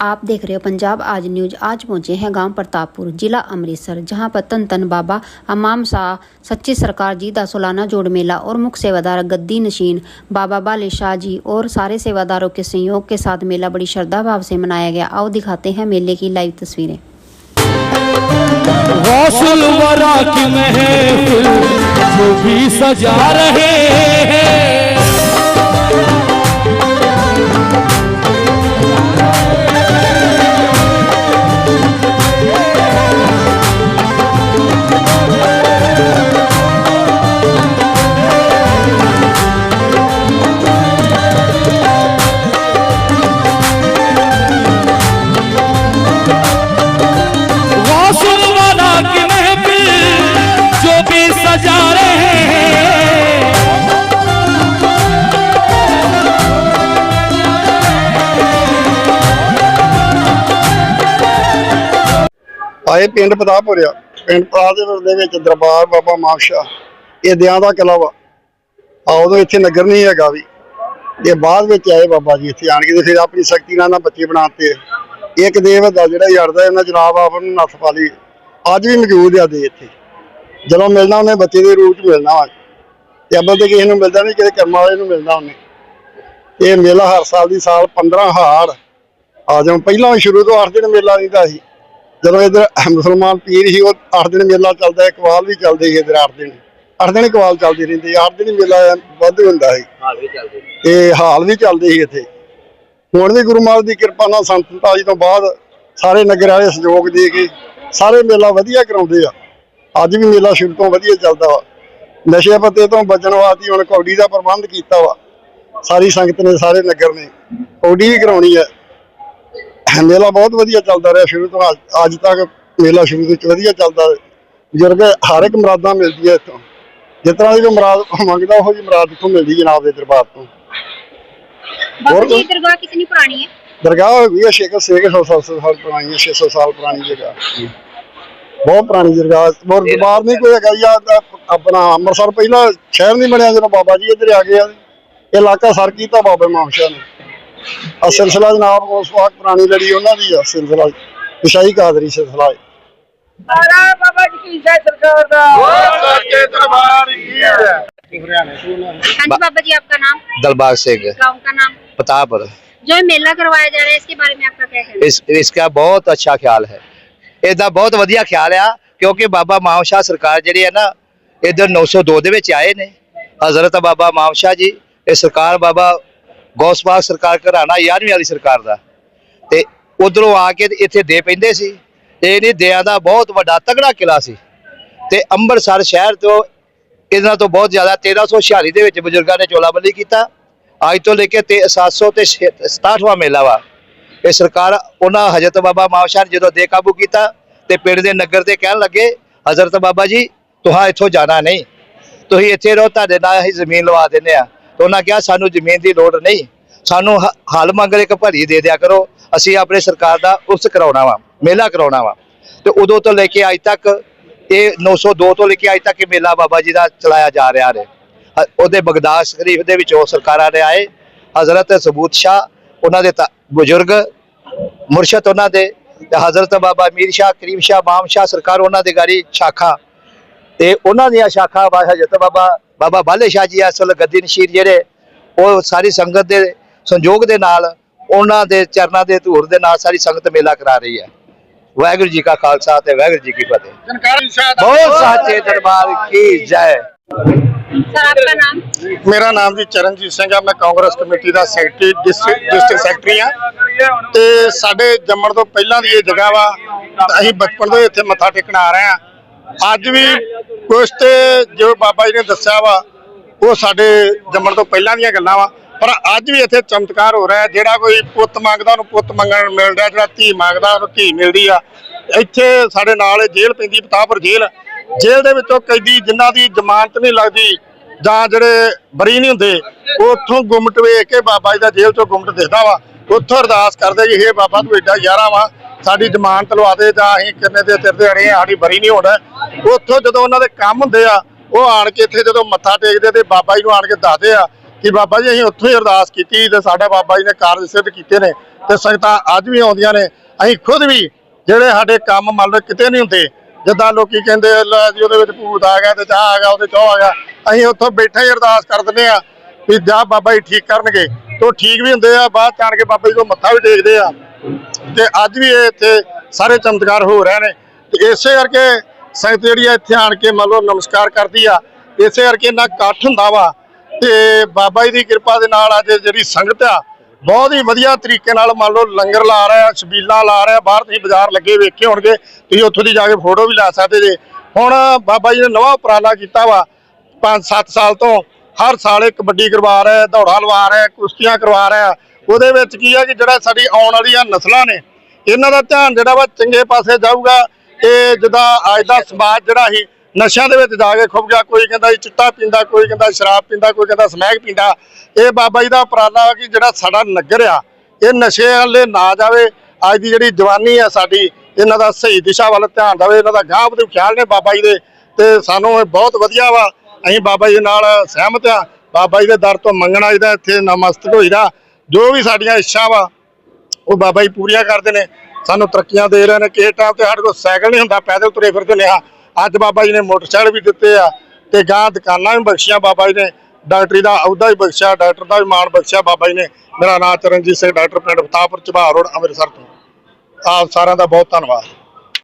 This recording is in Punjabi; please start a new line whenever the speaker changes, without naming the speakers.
आप देख रहे हो पंजाब आज न्यूज़। आज पहुँचे हैं गाँव प्रतापपुर, जिला अमृतसर, जहाँ पर तन तन बाबा, अमाम शाह, सच्ची सरकार जी का सालाना जोड़ मेला और मुख्य सेवादार गद्दी नशीन, बाबा बाले शाह जी और सारे सेवादारों के सहयोग के साथ मेला बड़ी श्रद्धा भाव से मनाया गया। आओ दिखाते हैं मेले की लाइव तस्वीरें।
की महफिल, जो भी सजा रहे
ਆਏ, ਪਿੰਡ ਪਤਾਪੁਰਿਆ ਪਿੰਡ ਪਤਾਪੁਰ ਦੇ ਵਿੱਚ ਦਰਬਾਰ ਬਾਬਾ ਮਾਸ਼ਾ ਇਹ ਦਿਆਂ ਦਾ ਕਿਲਾ ਵਾ। ਆ ਉਦੋਂ ਇੱਥੇ ਨਗਰ ਨਹੀਂ ਹੈਗਾ ਵੀ। ਇਹ ਬਾਅਦ ਵਿੱਚ ਆਏ ਬਾਬਾ ਜੀ ਇੱਥੇ ਆਣ ਕੇ ਤੇ ਫਿਰ ਆਪਣੀ ਸ਼ਕਤੀ ਨਾਲ ਨਾ ਬੱਚੇ ਬਣਾਤੇ। ਇੱਕ ਦੇਵ ਦਾ ਜਿਹੜਾ ਯੜਦਾ ਉਹਨਾਂ ਜਨਾਬ ਆਪ ਨੂੰ ਨੱਥ ਪਾ ਲਈ। ਅੱਜ ਵੀ ਮੌਜੂਦ ਆ ਦੇ ਇੱਥੇ। ਜਦੋਂ ਮਿਲਣਾ ਉਹਨੇ ਬੱਚੇ ਦੇ ਰੂਪ ਚ ਮਿਲਣਾ ਵਾ ਤੇ ਅੱਬਲ ਤੇ ਕਿਸੇ ਨੂੰ ਮਿਲਦਾ ਨਹੀਂ, ਕਿਸੇ ਕਰਮਾਂ ਵਾਲੇ ਨੂੰ ਮਿਲਣਾ ਉਹਨੇ। ਇਹ ਮੇਲਾ ਹਰ ਸਾਲ ਦੀ ਸਾਲ 15 ਹਾੜ ਆ ਜਾਓ, ਪਹਿਲਾਂ ਸ਼ੁਰੂ ਤੋਂ 8 ਦਿਨ ਮੇਲਾ ਰਹਿੰਦਾ ਸੀ। ਜਦੋਂ ਇਧਰ ਮੁਸਲਮਾਨ ਪੀਰ ਸੀ ਉਹ 8 ਦਿਨ ਮੇਲਾ ਚੱਲਦਾ ਇਕਵਾਲ ਵੀ ਚੱਲਦੇ ਸੀ ਇਧਰ 8 ਦਿਨ। 8 ਦਿਨ ਇਕਵਾਲ ਚੱਲਦੀ ਰਹਿੰਦੀ 8 ਦਿਨ ਹੀ ਮੇਲਾ ਵੱਧ ਹੁੰਦਾ ਸੀ।
ਹਾਲ ਵੀ ਚੱਲਦੇ
ਤੇ ਹਾਲ ਵੀ ਚੱਲਦੇ ਸੀ ਇੱਥੇ। ਹੁਣ ਵੀ ਗੁਰੂ ਮਹਾਰਾਜ ਦੀ ਕਿਰਪਾ ਨਾਲ ਸੰਤਾਂ ਜੀ ਤੋਂ ਬਾਅਦ ਸਾਰੇ ਨਗਰ ਵਾਲੇ ਸਹਿਯੋਗ ਦੇ ਕੇ ਸਾਰੇ ਮੇਲਾ ਵਧੀਆ ਕਰਾਉਂਦੇ ਆ। ਅੱਜ ਵੀ ਮੇਲਾ ਸ਼ੁਰੂ ਤੋਂ ਵਧੀਆ ਚੱਲਦਾ ਵਾ। ਨਸ਼ੇ ਪੱਤੇ ਤੋਂ ਬਚਣ ਵਾਸਤੇ ਹੁਣ ਕੌਡੀ ਦਾ ਪ੍ਰਬੰਧ ਕੀਤਾ ਵਾ। ਸਾਰੀ ਸੰਗਤ ਨੇ ਸਾਰੇ ਨਗਰ ਨੇ ਕੌਡੀ ਵੀ ਕਰਾਉਣੀ ਹੈ ਮੇਲਾ ਬਹੁਤ ਵਧੀਆ ਚੱਲਦਾ ਰਿਹਾ ਸ਼ੁਰੂ ਤੋਂ। ਅੱਜ- ਤੱਕ ਮੇਲਾ ਸ਼ੁਰੂ ਤੋਂ ਵਧੀਆ ਚੱਲਦਾ ਰਿਹਾ। ਬਜ਼ੁਰਗ ਹਰ ਇੱਕ ਮੁਰਾਦਾਂ ਮਿਲਦੀ ਹੈ ਇੱਥੋਂ। ਜਿਸ ਤਰ੍ਹਾਂ ਦੀ ਕੋਈ ਮੁਰਾਦ ਮੰਗਦਾ ਉਹੋ ਜੀ ਮੁਰਾਦ ਇੱਥੋਂ ਮਿਲਦੀ ਜਨਾਬ ਦੇ ਦਰਬਾਰ ਤੋਂ।
ਦਰਗਾਹ ਕਿਤਨੀ ਪੁਰਾਣੀ ਹੈ?
ਦਰਗਾਹ ਹੋ 600 ਸਾਲ ਪੁਰਾਣੀ ਹੈ 600 ਸਾਲ ਪੁਰਾਣੀ ਜਗ੍ਹਾ। ਬਹੁਤ ਪੁਰਾਣੀ ਦਰਗਾਹ ਹੋਰ ਦਰਬਾਰ ਨਹੀਂ ਕੋਈ ਹੈਗਾ ਜੀ ਆਪਣਾ ਅੰਮ੍ਰਿਤਸਰ ਪਹਿਲਾਂ ਸ਼ਹਿਰ ਨਹੀਂ ਬਣਿਆ ਜਦੋਂ ਬਾਬਾ ਜੀ ਇੱਧਰ ਆ ਗਏ ਇਹ ਇਲਾਕਾ ਸਰ ਕੀਤਾ ਬਾਬਾ ਮਾਮਸ਼ਾ ਨੇ। ਆ ਸਿਲਸਿਲਾ ਜਨਾਬ ਉਸ ਵਕਤ ਪੁਰਾਣੀ ਲੜੀ ਉਹਨਾਂ ਦੀ ਆ ਸਿਲਸਿਲਾ ਇਸ਼ਾਈ ਕਾਦਰੀ ਸਿਲਸਿਲਾ ਹੈ
ਸਾਰਾ ਬਾਬਾ
ਜੀ ਕੀ ਜੈ ਸਰਕਾਰ ਦਾ ਬਹੁਤ ਸੱਚੇ ਦਰਬਾਰ ਕੀ ਹੈ ਹਾਂਜੀ
बाबा जी आपका नाम
दलबाग शेख
गाँव का नाम
प्रतापपुर
जो मेला करवाया जा रहा है इसके बारे में आपका क्या कहना
इस इसका ਬਹੁਤ ਅੱਛਾ ਖਿਆਲ ਹੈ ਇਹਦਾ ਬਹੁਤ ਵਧੀਆ ਖਿਆਲ ਆ ਕਿਉਂਕਿ ਬਾਬਾ ਮਾਮਸ਼ਾ ਸਰਕਾਰ ਜਿਹੜੀ ਹੈ ਨਾ ਇਧਰ 902 ਦੇ ਵਿੱਚ ਆਏ ਨੇ ਹਜ਼ਰਤ ਬਾਬਾ ਮਾਮਸ਼ਾ ਜੀ ਇਹ ਸਰਕਾਰ ਬਾਬਾ ਗੌਸਪਾਕ ਸਰਕਾਰ ਘਰਾਣਾ 11ਵੀਂ ਵਾਲੀ ਸਰਕਾਰ ਦਾ। ਤੇ ਉਧਰੋਂ ਆ ਕੇ ਇੱਥੇ ਦੇ ਪੈਂਦੇ ਸੀ। ਇਹ ਨਹੀਂ ਦਿਆਂ ਦਾ ਬਹੁਤ ਵੱਡਾ ਤਗੜਾ ਕਿਲਾ ਸੀ। ਤੇ ਅੰਮ੍ਰਿਤਸਰ ਸ਼ਹਿਰ ਤੋਂ ਇਹਨਾਂ ਤੋਂ ਬਹੁਤ ਜ਼ਿਆਦਾ 1346 ਦੇ ਵਿੱਚ ਬਜ਼ੁਰਗਾਂ ਨੇ ਚੋਲਾਬੰਦੀ ਕੀਤਾ। ਅੱਜ ਤੋਂ ਲੈ ਕੇ ਤੇ 700 ਤੇ 67ਵਾਂ ਮੇਲਾ ਵਾ। ਇਹ ਸਰਕਾਰ ਉਹਨਾਂ ਹਜ਼ਰਤ ਬਾਬਾ ਮਾਵਸ਼ਾਹ ਨੇ ਜਦੋਂ ਦੇ ਕਾਬੂ ਕੀਤਾ ਤੇ ਪਿੰਡ ਦੇ ਨਗਰ ਤੇ ਕਹਿਣ ਲੱਗੇ, ਹਜ਼ਰਤ ਬਾਬਾ ਜੀ, ਤੁਹਾਂ ਇੱਥੋਂ ਜਾਣਾ ਨਹੀਂ। ਤੁਸੀਂ ਇੱਥੇ ਰਹੋ, ਤੁਹਾਡੇ ਨਾਲ ਅਸੀਂ ਜ਼ਮੀਨ ਲਵਾ ਦਿੰਦੇ ਆ ਤੇ ਉਹਨਾਂ ਕਿਹਾ, ਸਾਨੂੰ ਜ਼ਮੀਨ ਦੀ ਲੋੜ ਨਹੀਂ। ਸਾਨੂੰ ਹ- ਹਲ ਮੰਗਲ ਇੱਕ ਭਰੀ ਦੇ ਦਿਆ ਕਰੋ। ਅਸੀਂ ਆਪਣੇ ਸਰਕਾਰ ਦਾ ਉਸ ਕਰਾਉਣਾ ਵਾ, ਮੇਲਾ ਕਰਾਉਣਾ ਵਾ। ਤੇ ਉਦੋਂ ਤੋਂ ਲੈ ਕੇ ਅੱਜ ਤੱਕ ਇਹ 902 ਤੋਂ ਲੈ ਕੇ ਅੱਜ ਤੱਕ ਇਹ ਮੇਲਾ ਬਾਬਾ ਜੀ ਦਾ ਚਲਾਇਆ ਜਾ ਰਿਹਾ ਹੈ ਹ- ਉਹਦੇ ਬਗਦਾਦ ਸ਼ਰੀਫ ਦੇ ਵਿੱਚ ਉਹ ਸਰਕਾਰਾਂ ਨੇ ਆਏ। ਹਜ਼ਰਤ ਸਬੂਤ ਸ਼ਾਹ, ਉਹਨਾਂ ਦੇ ਤਾ- ਬਜ਼ੁਰਗ, ਮੁਰਸ਼ਦ ਉਹਨਾਂ ਦੇ ਤੇ ਹਜ਼ਰਤ ਬਾਬਾ ਮੀਰ ਸ਼ਾਹ, ਕਰੀਮ ਸ਼ਾਹ, ਮਾਮ ਸ਼ਾਹ ਸਰਕਾਰ ਉਹਨਾਂ ਦੇ ਗਾਰੀ ਸ਼ਾਖਾ। ਤੇ ਉਹਨਾਂ ਦੀਆਂ ਸ਼ਾਖਾ ਬਾ ਹਜ਼ਰਤ ਬਾਬਾ ਬਾਬਾ ਬਾਲੇ ਸ਼ਾਹ ਜੀ ਇਸ ਗੱਦੀ ਨਸ਼ੀਰ ਜਿਹੜੇ ਉਹ ਸਾਰੀ ਸੰਗਤ ਦੇ ਸੰਯੋਗ ਦੇ ਨਾਲ ਉਹਨਾਂ ਦੇ ਚਰਨਾਂ ਦੇ ਧੂਰ ਦੇ ਨਾਲ ਸਾਰੀ ਸੰਗਤ ਮੇਲਾ ਕਰਾ ਰਹੀ ਹੈ। ਵਾਹਿਗੁਰੂ ਜੀ ਕਾ ਖਾਲਸਾ ਤੇ ਵਾਹਿਗੁਰੂ ਜੀ ਕੀ ਫਤਿਹ। ਬਹੁਤ ਸਾਚੇ ਦਰਬਾਰ ਕੀ ਜੈ।
ਮੇਰਾ ਨਾਮ ਜੀ ਚਰਨਜੀਤ ਸਿੰਘ ਆ ਮੈਂ ਕਾਂਗਰਸ ਕਮੇਟੀ ਦਾ ਸੈਕਟਰੀ ਡਿਸਟ੍ਰਿਕਟ ਸੈਕਟਰੀ ਆ। ਤੇ ਸਾਡੇ ਜੰਮਣ ਤੋਂ ਪਹਿਲਾਂ ਦੀ ਇਹ ਜਗ੍ਹਾ ਵਾ ਅਸੀਂ ਬਚਪਨ ਤੋਂ ਇੱਥੇ ਮੱਥਾ ਟੇਕਣ ਆ ਰਹੇ ਆ। ਅੱਜ ਵੀ ਕੁਛ ਤੇ ਜੋ ਬਾਬਾ ਜੀ ਨੇ ਦੱਸਿਆ ਵਾ, ਉਹ ਸਾਡੇ ਜੰਮਣ ਤੋਂ ਪਹਿਲਾਂ ਦੀਆਂ ਗੱਲਾਂ ਵਾ। ਪਰ ਅੱਜ ਵੀ ਇੱਥੇ ਚਮਤਕਾਰ ਹੋ ਰਿਹਾ ਜਿਹੜਾ ਕੋਈ ਪੁੱਤ ਮੰਗਦਾ, ਉਹਨੂੰ ਪੁੱਤ ਮੰਗਣ ਨੂੰ ਮਿਲਦਾ ਜਿਹੜਾ ਧੀ ਮੰਗਦਾ, ਉਹਨੂੰ ਧੀ ਮਿਲਦੀ ਆ। ਇੱਥੇ ਸਾਡੇ ਨਾਲ ਜੇਲ੍ਹ ਪੈਂਦੀ ਪਤਾਪੁਰ ਜੇਲ੍ਹ। ਜੇਲ੍ਹ ਦੇ ਵਿੱਚੋਂ ਕੈਦੀ ਜਿਨ੍ਹਾਂ ਦੀ ਜ਼ਮਾਨਤ ਨਹੀਂ ਲੱਗਦੀ, ਜਾਂ ਜਿਹੜੇ ਬਰੀ ਨਹੀਂ ਹੁੰਦੇ, ਉਹ ਉੱਥੋਂ ਗੁੰਮਟ ਵੇਖ ਕੇ ਬਾਬਾ ਜੀ ਦਾ ਜੇਲ੍ਹ ਚੋਂ ਗੁੰਮਟ ਦਿਖਦਾ ਵਾ। ਉੱਥੋਂ ਅਰਦਾਸ ਕਰਦੇ ਕਿ ਹੇ ਬਾਬਾ, ਤੂੰ ਏਡਾ ਯਾਰਾ ਵਾ। ਸਾਡੀ ਜ਼ਮਾਨਤ ਲਵਾ ਦੇ ਜਾਂ ਅਸੀਂ ਕਿੰਨੇ ਦੇ ਤਿਰਦੇ ਅੜੇ ਆ, ਸਾਡੀ ਬਰੀ ਨਹੀਂ ਹੋਣਾ। ਉੱਥੋਂ ਜਦੋਂ ਉਹਨਾਂ ਦੇ ਕੰਮ ਹੁੰਦੇ ਆ ਉਹ ਆਣ ਕੇ ਇੱਥੇ ਜਦੋਂ ਮੱਥਾ ਟੇਕਦੇ ਤੇ ਬਾਬਾ ਜੀ ਨੂੰ ਆਣ ਕੇ ਦੱਸਦੇ ਆ ਕਿ ਬਾਬਾ ਜੀ ਅਸੀਂ ਉੱਥੋਂ ਹੀ ਅਰਦਾਸ ਕੀਤੀ ਤੇ ਸਾਡਾ ਬਾਬਾ ਜੀ ਨੇ ਕਾਰਜ ਸਿੱਧ ਕੀਤੇ ਨੇ ਤੇ ਸੰਗਤਾਂ ਅੱਜ ਵੀ ਆਉਂਦੀਆਂ ਨੇ। ਅਸੀਂ ਖੁਦ ਵੀ ਜਿਹੜੇ ਸਾਡੇ ਕੰਮ ਮੰਨ ਲਓ ਕਿਤੇ ਨਹੀਂ ਹੁੰਦੇ ਜਿੱਦਾਂ ਲੋਕੀ ਕਹਿੰਦੇ ਲੈ ਜੀ ਉਹਦੇ ਵਿੱਚ ਭੂਤ ਆ ਗਿਆ ਤੇ ਚਾਹ ਆ ਗਿਆ ਉਹਦੇ ਚੋਹ ਆ ਗਿਆ। ਅਸੀਂ ਉੱਥੋਂ ਬੈਠੇ ਹੀ ਅਰਦਾਸ ਕਰ ਦਿੰਦੇ ਆ ਵੀ ਜਾ ਬਾਬਾ ਜੀ ਠੀਕ ਕਰਨਗੇ। ਤੇ ਉਹ ਠੀਕ ਵੀ ਹੁੰਦੇ ਆ ਬਾਅਦ ਚ ਆਣ ਕੇ ਬਾਬਾ ਜੀ ਕੋਲ ਮੱਥਾ ਵੀ ਟੇਕਦੇ ਆ। ਤੇ ਅੱਜ ਵੀ ਇਹ ਇੱਥੇ ਸਾਰੇ ਚਮਤਕਾਰ ਹੋ ਰਹੇ ਨੇ। ਤੇ ਇਸੇ ਕਰਕੇ ਸੰਗਤ ਜਿਹੜੀ ਆ ਇੱਥੇ ਆਣ ਕੇ ਮੰਨ ਲਓ ਨਮਸਕਾਰ ਕਰਦੀ ਆ। ਇਸੇ ਕਰਕੇ ਇੰਨਾ ਇਕੱਠ ਹੁੰਦਾ ਵਾ। ਤੇ ਬਾਬਾ ਜੀ ਦੀ ਕਿਰਪਾ ਦੇ ਨਾਲ ਅੱਜ ਜਿਹੜੀ ਸੰਗਤ ਆ, ਬਹੁਤ ਹੀ ਵਧੀਆ ਤਰੀਕੇ ਨਾਲ ਮੰਨ ਲਓ ਲੰਗਰ ਲਾ ਰਿਹਾ, ਛਬੀਲਾਂ ਲਾ ਰਿਹਾ। ਬਾਹਰ ਤੁਸੀਂ ਬਾਜ਼ਾਰ ਲੱਗੇ ਵੇਖੇ ਹੋਣਗੇ, ਤੁਸੀਂ ਉੱਥੋਂ ਦੀ ਜਾ ਕੇ ਫੋਟੋ ਵੀ ਲਾ ਸਕਦੇ ਜੇ। ਹੁਣ ਬਾਬਾ ਜੀ ਨੇ ਨਵਾਂ ਉਪਰਾਲਾ ਕੀਤਾ ਵਾ। 5-7 ਸਾਲ ਤੋਂ ਹਰ ਸਾਲ ਇਹ ਕਬੱਡੀ ਕਰਵਾ ਰਿਹਾ, ਦੌੜਾ ਲਵਾ ਰਿਹਾ, ਕੁਸ਼ਤੀਆਂ ਕਰਵਾ ਰਿਹਾ। ਉਹਦੇ ਵਿੱਚ ਕੀ ਆ ਕਿ ਜਿਹੜਾ ਸਾਡੀ ਆਉਣ ਵਾਲੀਆਂ ਨਸਲਾਂ ਨੇ, ਇਹਨਾਂ ਦਾ ਧਿਆਨ ਜਿਹੜਾ ਵਾ ਚੰਗੇ ਪਾਸੇ ਜਾਊਗਾ ਇਹ ਜਿੱਦਾਂ ਅੱਜ ਦਾ ਸਮਾਜ ਜਿਹੜਾ ਸੀ, ਨਸ਼ਿਆਂ ਦੇ ਵਿੱਚ ਜਾ ਕੇ ਖੁੱਭ ਗਿਆ। ਕੋਈ ਕਹਿੰਦਾ ਜੀ ਚਿੱਟਾ ਪੀਂਦਾ, ਕੋਈ ਕਹਿੰਦਾ ਸ਼ਰਾਬ ਪੀਂਦਾ, ਕੋਈ ਕਹਿੰਦਾ ਸਮੈਕ ਪੀਂਦਾ। ਇਹ ਬਾਬਾ ਜੀ ਦਾ ਉਪਰਾਲਾ ਵਾ ਕਿ ਜਿਹੜਾ ਸਾਡਾ ਨਗਰ ਆ, ਇਹ ਨਸ਼ੇ ਵਾਲੇ ਨਾ ਜਾਵੇ। ਅੱਜ ਦੀ ਜਿਹੜੀ ਜਵਾਨੀ ਆ ਸਾਡੀ, ਇਹਨਾਂ ਦਾ ਸਹੀ ਦਿਸ਼ਾ ਵੱਲ ਧਿਆਨ ਦੇਵੇ, ਇਹਨਾਂ ਦਾ ਗਾਹ ਵਧੂ ਖਿਆਲ ਨੇ ਬਾਬਾ ਜੀ ਦੇ। ਤੇ ਸਾਨੂੰ ਇਹ ਬਹੁਤ ਵਧੀਆ ਵਾ। ਅਸੀਂ ਬਾਬਾ ਜੀ ਨਾਲ ਸਹਿਮਤ ਆ। ਬਾਬਾ ਜੀ ਦੇ ਦਰ ਤੋਂ ਮੰਗਣਾ ਇਹਦਾ ਇੱਥੇ ਨਮਸਤਕ ਹੋਈਦਾ। ਜੋ ਵੀ ਸਾਡੀਆਂ ਇੱਛਾ ਵਾ, ਉਹ ਬਾਬਾ ਜੀ ਪੂਰੀਆਂ ਕਰਦੇ ਨੇ। ਸਾਨੂੰ ਤਰੱਕੀਆਂ ਦੇ ਰਹੇ ਨੇ। ਕਿਸੇ ਟਾਈਮ ਤੇ ਸਾਡੇ ਕੋਲ ਸਾਈਕਲ ਨਹੀਂ ਹੁੰਦਾ, ਪੈਦਲ ਤੁਰੇ ਫਿਰਦੇ ਨੇ। ਆ ਅੱਜ ਬਾਬਾ ਜੀ ਨੇ ਮੋਟਰਸਾਈਕਲ ਵੀ ਦਿੱਤੇ ਆ ਤੇ ਗਾਂ ਦੁਕਾਨਾਂ ਵੀ ਬਖਸ਼ੀਆਂ ਬਾਬਾ ਜੀ ਨੇ। ਡਾਕਟਰੀ ਦਾ ਅਹੁਦਾ ਵੀ ਬਖਸ਼ਿਆ, ਡਾਕਟਰ ਦਾ ਵੀ ਮਾਣ ਬਖਸ਼ਿਆ ਬਾਬਾ ਜੀ ਨੇ। ਮੇਰਾ ਨਾਮ ਚਰਨਜੀਤ ਸਿੰਘ, ਡਾਕਟਰ ਪਿੰਡ ਫਤਾਪੁਰ ਚਬਾਹ ਰੋਡ, ਅੰਮ੍ਰਿਤਸਰ ਤੋਂ। ਆਪ ਸਾਰਿਆਂ ਦਾ ਬਹੁਤ ਧੰਨਵਾਦ।